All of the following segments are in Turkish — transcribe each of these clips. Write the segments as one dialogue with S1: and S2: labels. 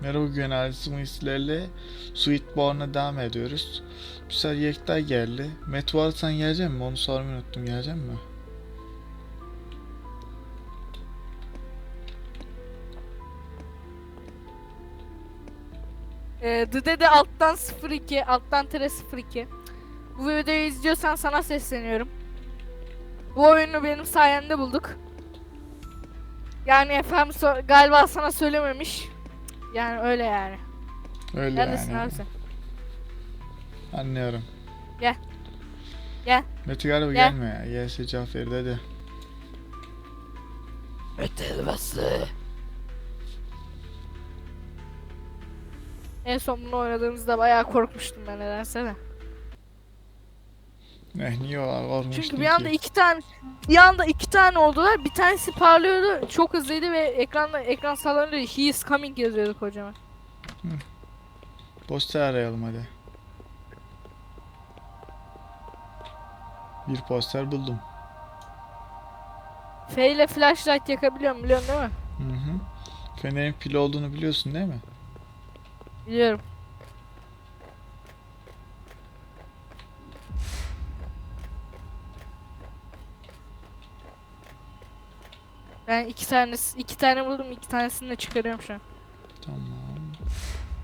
S1: Merhaba Güven ailesi muhislerle Sweetborn'a devam ediyoruz. Bir sefer Yekta geldi. Meteor sen gelecek mi? Onu sormayı unuttum. Gelecek mi?
S2: Ee, Dede alttan 02, alttan tere 02. Bu videoyu izliyorsan sana sesleniyorum. Bu oyunu benim sayemde bulduk. Yani efendim so- galiba sana söylememiş. Yani öyle yani.
S1: Öyle
S2: Neredesin
S1: yani.
S2: abi sen?
S1: Anlıyorum.
S2: Gel. Gel.
S1: Mete galiba
S2: Gel.
S1: gelmiyor ya. Gelse cevap verir dedi.
S2: En son bunu oynadığımızda bayağı korkmuştum ben nedense de.
S1: Eh niye o korkmuştun
S2: Çünkü bir anda
S1: ki?
S2: iki tane bir anda iki tane oldular. Bir tanesi parlıyordu. Çok hızlıydı ve ekranda ekran sallanıyordu. He is coming yazıyordu kocaman.
S1: Poster arayalım hadi. Bir poster buldum.
S2: F ile flashlight yakabiliyorum biliyorsun değil mi?
S1: Hı hı. Fener'in pil olduğunu biliyorsun değil mi?
S2: Biliyorum. Ben iki tane iki tane buldum. iki tanesini de çıkarıyorum şu an.
S1: Tamam.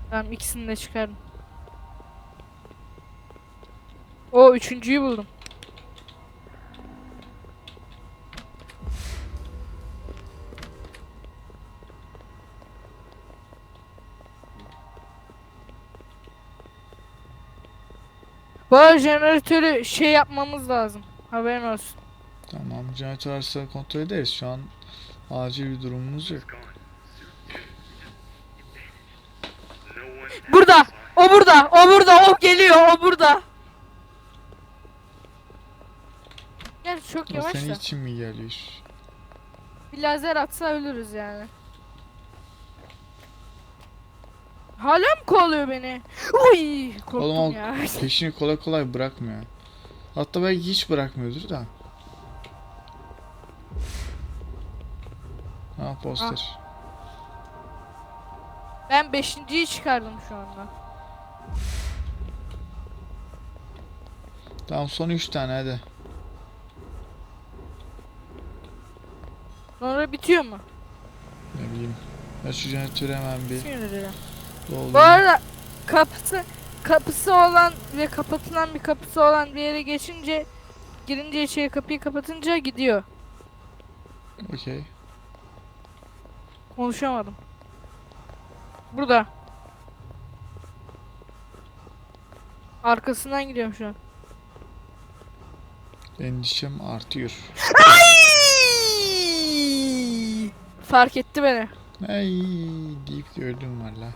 S2: Tamam ikisini de çıkardım. O üçüncüyü buldum. Bu arada jeneratörü şey yapmamız lazım. Haberin olsun.
S1: Tamam. Jeneratör arasında kontrol ederiz. Şu an acil bir durumumuz yok.
S2: Burada! O burada! O burada! O geliyor! O burada! Gel çok
S1: O
S2: yavaş
S1: senin
S2: da.
S1: için mi geliyor?
S2: Bir lazer atsa ölürüz yani. Hala mı kovalıyor beni? Uy, korktum
S1: Oğlum o
S2: ya.
S1: peşini kolay kolay bırakmıyor. Hatta belki hiç bırakmıyordur da. Ha poster.
S2: Ben beşinciyi çıkardım şu anda.
S1: Tamam son 3 tane hadi.
S2: Sonra bitiyor mu?
S1: Ne bileyim. Ben şu jeneratörü hemen bir doldurayım.
S2: Bu arada kapısı kapısı olan ve kapatılan bir kapısı olan bir yere geçince girince içeri kapıyı kapatınca gidiyor.
S1: Okey.
S2: Konuşamadım. Burada. Arkasından gidiyorum şu an.
S1: Endişem artıyor.
S2: Fark etti beni.
S1: Ay deyip gördüm valla.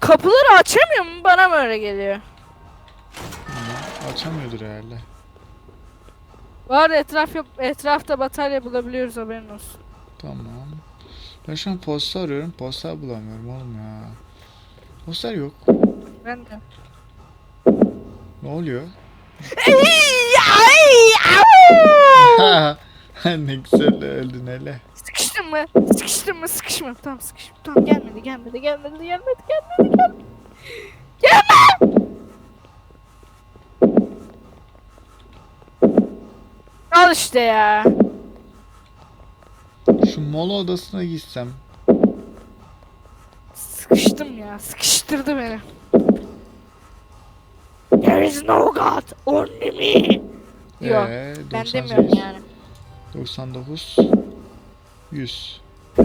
S2: Kapıları açamıyor mu? Bana mı öyle geliyor?
S1: Açamıyordur herhalde.
S2: Var etraf yap etrafta batarya bulabiliyoruz haberin olsun.
S1: Tamam. Ben şu an poster arıyorum. Poster bulamıyorum oğlum ya. Poster yok.
S2: Ben de.
S1: Ne oluyor? Ne güzel öldün hele.
S2: Sıkıştın mı? Sıkıştın mı? Sıkışma. Tamam sıkışma. Tamam gelmedi gelmedi gelmedi gelmedi gelmedi gelmedi. Gelme! Al işte ya.
S1: Şu mola odasına gitsem.
S2: Sıkıştım ya. Sıkıştırdı beni. There is no God, only me. Yok,
S1: Ee,
S2: Ben
S1: 98,
S2: demiyorum yani.
S1: 99 100 ee,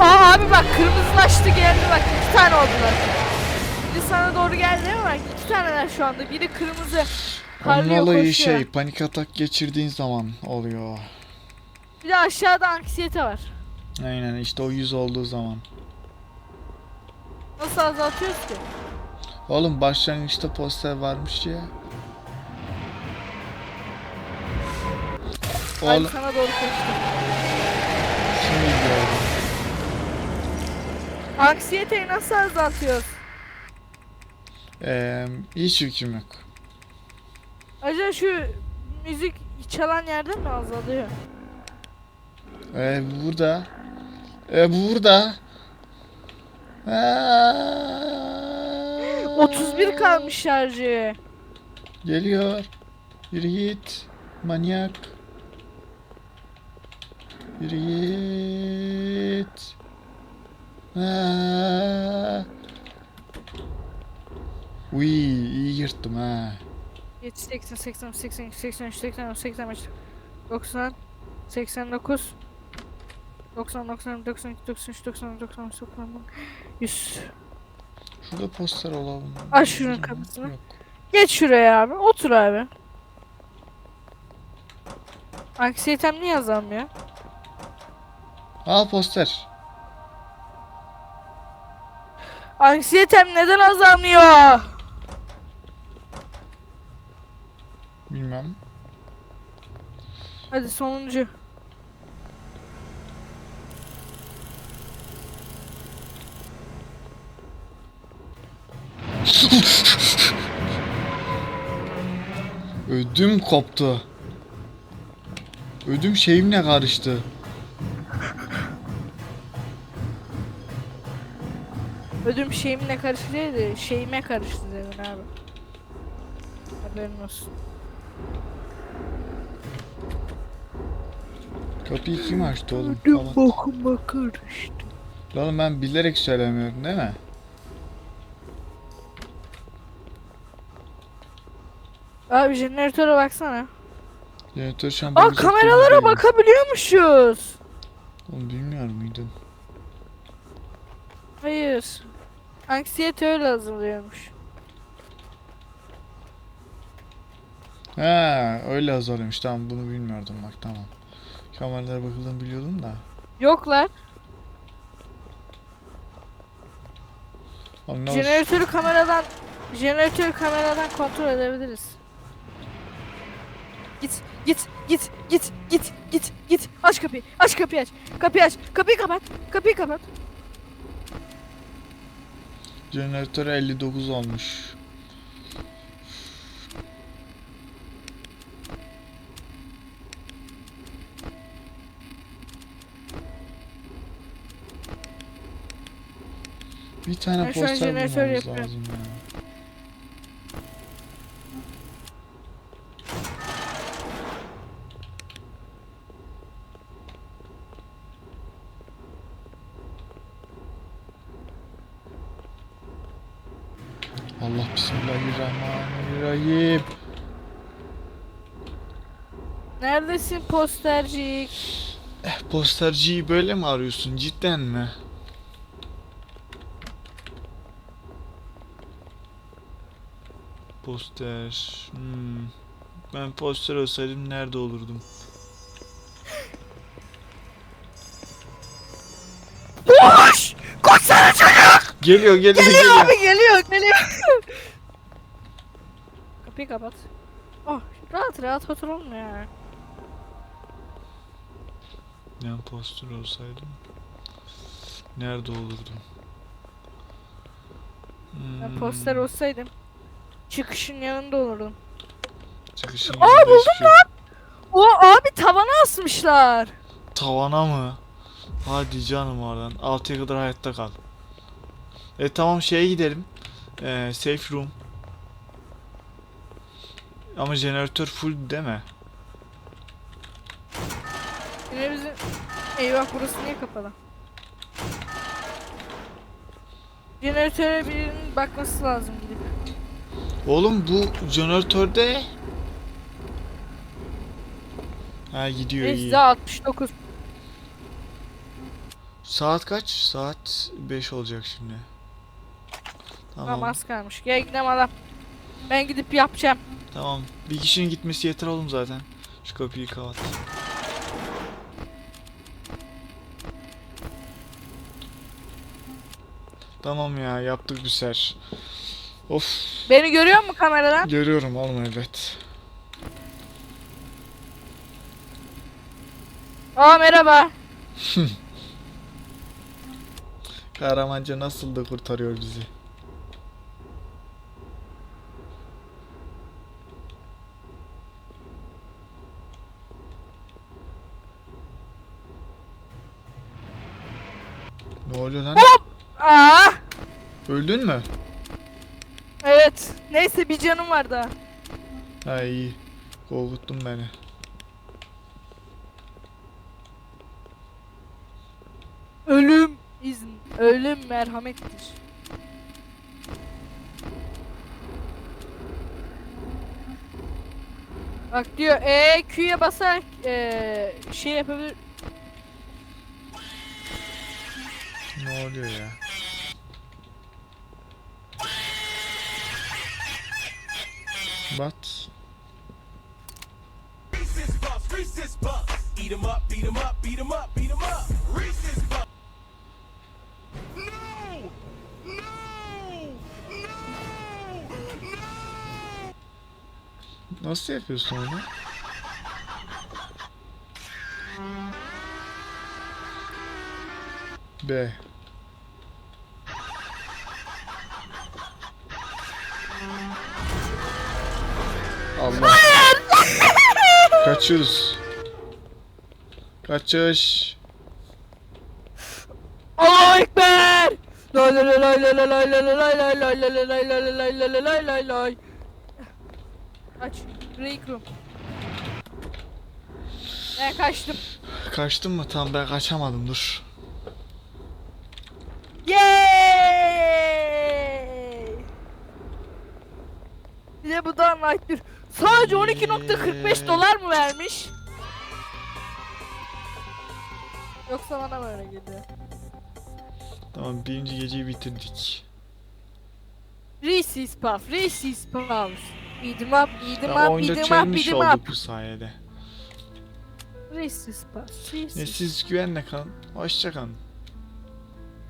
S2: Aa abi bak kırmızılaştı geldi bak iki tane oldular. Biri sana doğru geldi ama iki taneler şu anda. Biri kırmızı
S1: Onun
S2: parlıyor
S1: olayı
S2: koşuyor.
S1: şey panik atak geçirdiğin zaman oluyor.
S2: Bir de aşağıda anksiyete var.
S1: Aynen işte o 100 olduğu zaman.
S2: Nasıl azaltıyoruz ki?
S1: Oğlum başlangıçta poster varmış ya.
S2: Ay
S1: Oğlum
S2: sana doğru koştum.
S1: şimdi gördüm.
S2: Anksiyeteyi nasıl azaltıyoruz?
S1: Ee, hiç fikrim yok.
S2: Acaba şu müzik çalan yerden mi azalıyor?
S1: Ee, burada E bu burada. Aa!
S2: 31 kalmış şarjı.
S1: Geliyor. Yürü git. Manyak. Yürü git. Aa! Uy, iyi yırttım ha.
S2: 7, 80, 80, 80, 83, 80, 85, 90, 89, 90, 90, 92, 93, 90, 90, 90, 100.
S1: Şurada poster olalım.
S2: Aç şunun kapısını. Geç şuraya abi. Otur abi. Anksiyetem niye azalmıyor?
S1: Al poster.
S2: Anksiyetem neden azalmıyor?
S1: Bilmem.
S2: Hadi sonuncu.
S1: Ödüm koptu. Ödüm şeyimle karıştı.
S2: Ödüm şeyimle karıştı değil de şeyime karıştı dedin abi. Haberin olsun.
S1: Kapıyı kim açtı oğlum? Kapat.
S2: bokuma karıştı.
S1: Oğlum ben bilerek söylemiyorum değil mi?
S2: Abi jeneratöre baksana.
S1: Jeneratör şu an
S2: Aa kameralara bakabiliyormuşuz.
S1: Oğlum bilmiyor muydun?
S2: Hayır. Anksiyete öyle hazırlıyormuş.
S1: Ha öyle azalıyormuş tamam bunu bilmiyordum bak tamam. Kameralara bakıldığını biliyordum da.
S2: Yoklar.
S1: Oğlum ne olsun?
S2: Jeneratörü kameradan jeneratörü kameradan kontrol edebiliriz. Git, git, git, git, git, git, git. Aç kapıyı, aç kapıyı aç. Kapıyı aç, kapıyı kapat, kapıyı kapat.
S1: Jeneratör 59 olmuş. Bir tane
S2: Ben
S1: poster bulmamız lazım ya. Allah bismillahirrahmanirrahim.
S2: Neredesin postercik?
S1: Posterciyi böyle mi arıyorsun cidden mi? Poster. Hmm. Ben poster olsaydım nerede olurdum?
S2: Koş! Koşsana çocuk!
S1: Geliyor geliyor
S2: Geliyor
S1: geliyor.
S2: abi geliyor, geliyor. Kapıyı kapat. Oh, rahat rahat oturalım ya.
S1: Ben poster olsaydım nerede olurdum?
S2: Ben
S1: Hmm,
S2: poster olsaydım çıkışın yanında olurdum.
S1: Çıkışın
S2: Aa,
S1: yanında
S2: buldum
S1: şey yok.
S2: O abi tavana asmışlar.
S1: Tavana mı? Hadi canım oradan. 6'ya kadar hayatta kal. E tamam şeye gidelim. E, safe room. Ama jeneratör full mi?
S2: Yine bizim... Eyvah burası niye kapalı? Jeneratöre birinin bakması lazım.
S1: Oğlum bu jeneratörde Ha gidiyor iyi.
S2: Neyse 69.
S1: Saat kaç? Saat 5 olacak şimdi.
S2: Tamam.
S1: Tamam.
S2: az kalmış. Gel gidelim adam. Ben gidip yapacağım.
S1: Tamam. Bir kişinin gitmesi yeter oğlum zaten. Şu kapıyı kapat. Tamam ya yaptık bir ser. Of
S2: Beni görüyor musun kameradan?
S1: görüyorum oğlum evet.
S2: Aa merhaba.
S1: Kahramanca nasıl da kurtarıyor bizi. Ne oluyor lan?
S2: Aa!
S1: Öldün mü?
S2: Neyse bir canım var daha.
S1: Ha iyi. Korkuttun beni.
S2: Ölüm izn. Ölüm merhamettir. Bak diyor e Q'ye basarak e, şey yapabilir.
S1: Ne oluyor ya? Bat.
S3: Reese's Puffs, Reese's Puffs. Eat 'em up, beat 'em up, beat 'em up, beat 'em up. Reese's Puffs. No! No! No!
S1: Nasıl yapıyorsun onu? B. Allah. Kaçıyoruz. Kaçış.
S2: Allahu Ekber! Lay lay lay lay lay lay lay lay lay lay lay lay lay lay lay lay lay lay lay lay Aç. Break room. Ben kaçtım.
S1: Kaçtın mı? Tamam ben kaçamadım dur.
S2: Yay! Bir de bu da. Sadece 12.45 dolar mı vermiş? Yoksa bana mı öyle geliyor?
S1: Tamam birinci geceyi bitirdik.
S2: Reese's Puff, Reese's Puffs. Eat 'em up, eat 'em
S1: Ya
S2: up,
S1: oyunda
S2: eat 'em up,
S1: çelmiş
S2: eat 'em
S1: olduk
S2: up.
S1: bu sayede.
S2: Reese's Puffs,
S1: Ne
S2: Reese's
S1: siz güvenle kalın. Hoşça kalın.